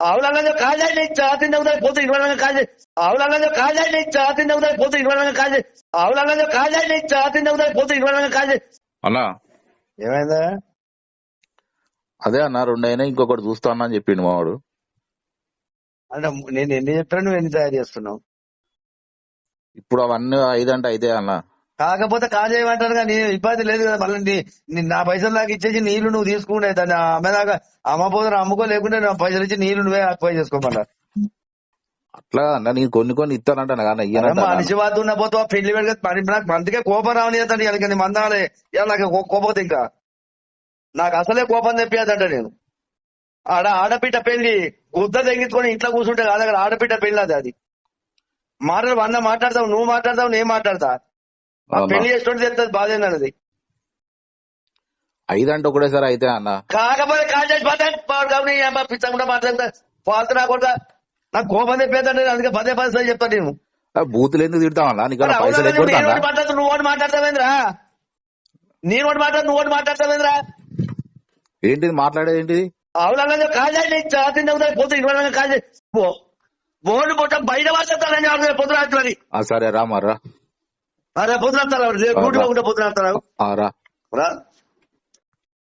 అవునన్నా కాజా నీ చాతింది అవుతాయి పోతే ఇరవై కాజే అవునన్నా కాజా నీ చాతింది అవుతాయి పోతే ఇరవై కాజే అవునన్నా కాజా నీ చాతింది అవుతాయి పోతే ఇరవై కాజే అన్నా. ఏమైందా? అదే అన్న రెండు అయినా ఇంకొకటి చూస్తా అన్నా అని చెప్పిండు మావాడు. అంటే నేను ఎన్ని చెప్పాను నువ్వు ఎన్ని తయారు చేస్తున్నావు? ఇప్పుడు అవన్నీ ఐదంటే అయితే అన్న. కాకపోతే కాజేయమంటారు కానీ ఇబ్బంది లేదు కదా మళ్ళీ నీ- పైసలు నాకు ఇచ్చేసి నీళ్ళు నువ్వు తీసుకుంటే దాన్ని అమ్మేదాకా అమ్మపోతే అమ్ముకో లేకుంటే నా పైసలు ఇచ్చి నీళ్ళు నువ్వే అక్వై చేసుకోమన్నా అట్లా అన్న నేను కొన్ని కొన్ని ఇస్తానంటాను కానీ మనిషి ఉన్న పోతే పెళ్ళి పెడితే నాకు అందుకే కోపం రావని అతను ఇక మందాలే. ఇలా నాకు కోపం ఇంకా. నాకు అసలే కోపం తెప్పియదంట నేను. ఆడ ఆడపిట్ట పెళ్ళి గుద్ద తెగించుకొని ఇంట్లో కూర్చుంటే కాదు అక్కడ ఆడపిట్ట పెళ్ళి అది. అది మాటలు వంద మాట్లాడతావు నువ్వు మాట్లాడతావు నేను మాట్లాడతా? పెళ్ళి చేస్తుంటే తెలుస్తుంది బాధ ఏందన్నది? ఐదంటే ఒకటేసారి అయితే అన్న. కాకపోతే పిచ్చకుండా మాట్లాడతా. ఫాల్తు రాకుండా నాకు కోపం తెప్పేదంటే అందుకే పదే పదే సార్లు చెప్తాను నేను. బూతులు ఎందుకు మాట్లాడుతూ నువ్వు ఒకటి మాట్లాడతావేంద్రా? నేను ఒకటి మాట్లాడు నువ్వు ఒకటి మాట్లాడతావేంద్రా? ఏంటిది మాట్లాడేది ఏంటిది? అవునా కాజా నీ చాతింది అవుతాయి పోతే ఇరవై కాజే బోర్డు మొత్తం బయట పొద్దురాత్రి ఆ సరే రా మర్రా అరే పొద్దునాస్తారా డ్యూటీ పోకుండా పొద్దునాస్తారా ఆ రా. రా.